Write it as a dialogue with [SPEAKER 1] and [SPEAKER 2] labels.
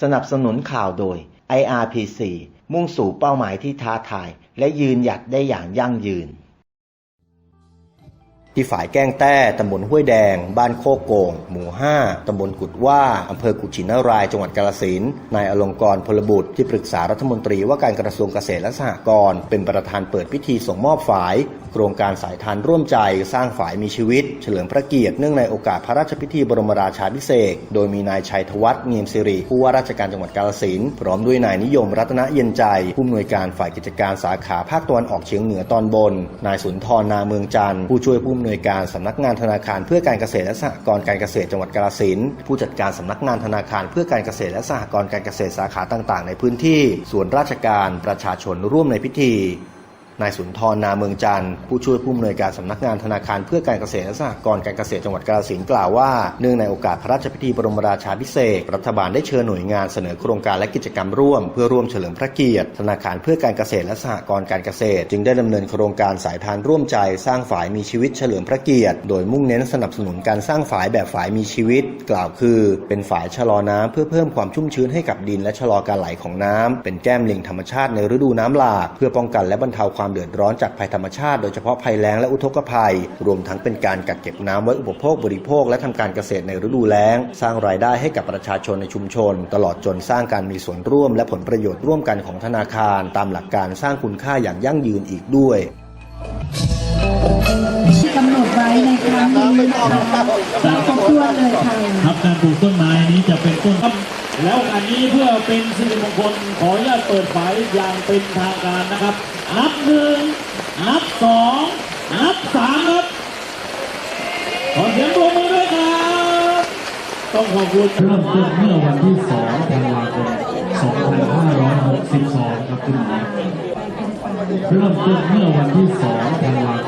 [SPEAKER 1] สนับสนุนข่าวโดย IRPC มุ่งสู่เป้าหมายที่ท้าทาย และยืนหยัดได้อย่างยั่งยืน ที่ฝ่ายแก้งแต้ตำบลห้วยแดง บ้านโคกโกง หมู่ 5ตำบลกุดว่าอำเภอกุชินาราย จังหวัดกาลสินนายอลงกรพลบุตรที่ปรึกษารัฐมนตรีว่าการกระทรวงเกษตรและสหกรณ์เป็นประธานเปิดพิธีส่งมอบฝาย โครงการสายทานร่วมใจสร้างฝายมีชีวิต เฉลิมพระเกียรติเนื่องในโอกาสพระราชพิธีบรมราชาภิเษกโดยมีนายชัยธวัฒน์เนียมสิริผู้ว่าราชการจังหวัดกาลสินพร้อมด้วยนายนิยมรัตนเย็นใจผู้อำนวยการฝ่ายกิจการสาขาภาคตะวันออกเฉียงเหนือตอนบน นายสุนทรนาเมืองจันทร์ผู้ช่วยผู้อำนวยการสำนักงานธนาคารเพื่อการเกษตรและสหกรณ์การเกษตรจังหวัดกาลสินธุ์ผู้จัดการสำนักงานธนาคารเพื่อการเกษตรและสหกรณ์การเกษตรสาขาต่าง ๆ ในพื้นที่ส่วนราชการประชาชนร่วมในพิธี นายสุนทรนาเมืองจันทร์ผู้ช่วยผู้อำนวยการสำนักงานธนาคารเพื่อการเกษตรและสหกรณ์การเกษตรจังหวัดกาฬสินธุ์กล่าวว่า เนื่องในโอกาสพระราชพิธีบรมราชาภิเษกรัฐบาลได้เชิญหน่วยงานเสนอโครงการและกิจกรรมร่วม เพื่อร่วมเฉลิมพระเกียรติ ธนาคารเพื่อการเกษตรและสหกรณ์การเกษตร จึงได้ดำเนินโครงการสายทานร่วมใจสร้างฝายมีชีวิตเฉลิมพระเกียรติ โดยมุ่งเน้นสนับสนุนการสร้างฝายแบบฝายมีชีวิต กล่าวคือ เป็นฝายชะลอน้ำเพื่อเพิ่มความชุ่มชื้นให้กับดินและชะลอการไหลของน้ำเป็นแก้มลิงธรรมชาติในฤดูน้ำหลากเพื่อป้องกันและบรรเทาความเดือดร้อนจากภัยธรรมชาติโดยเฉพาะภัยแล้งและอุทกภัย รวมทั้งเป็นการกักเก็บน้ำไว้อุปโภคบริโภค และทำการเกษตรในฤดูแล้ง สร้างรายได้ให้กับประชาชนในชุมชน ตลอดจนสร้างการมีส่วนร่วม และผลประโยชน์ร่วมกันของธนาคาร ตามหลักการสร้างคุณค่าอย่างยั่งยืนอีกด้วย
[SPEAKER 2] ที่กำหนดไว้ในครั้งนี้นะคะก็ครบถ้วนเลยค่ะ
[SPEAKER 3] ครับการปลูกต้นไม้นี้จะเป็นต้นครับ แล้วอันนี้เพื่อเป็นสิริมงคลขออนุญาตเปิดฝายอย่างเป็นทางการนะครับ นับหนึ่งนับสองนับสามครับ ขอเสียงปรบมือด้วยครับ ต้องขอบคุณเริ่มต้นเมื่อวันที่2ธันวาคม 2562 ครับคุณหมอเริ่มต้นเมื่อวันที่2ธันวาคม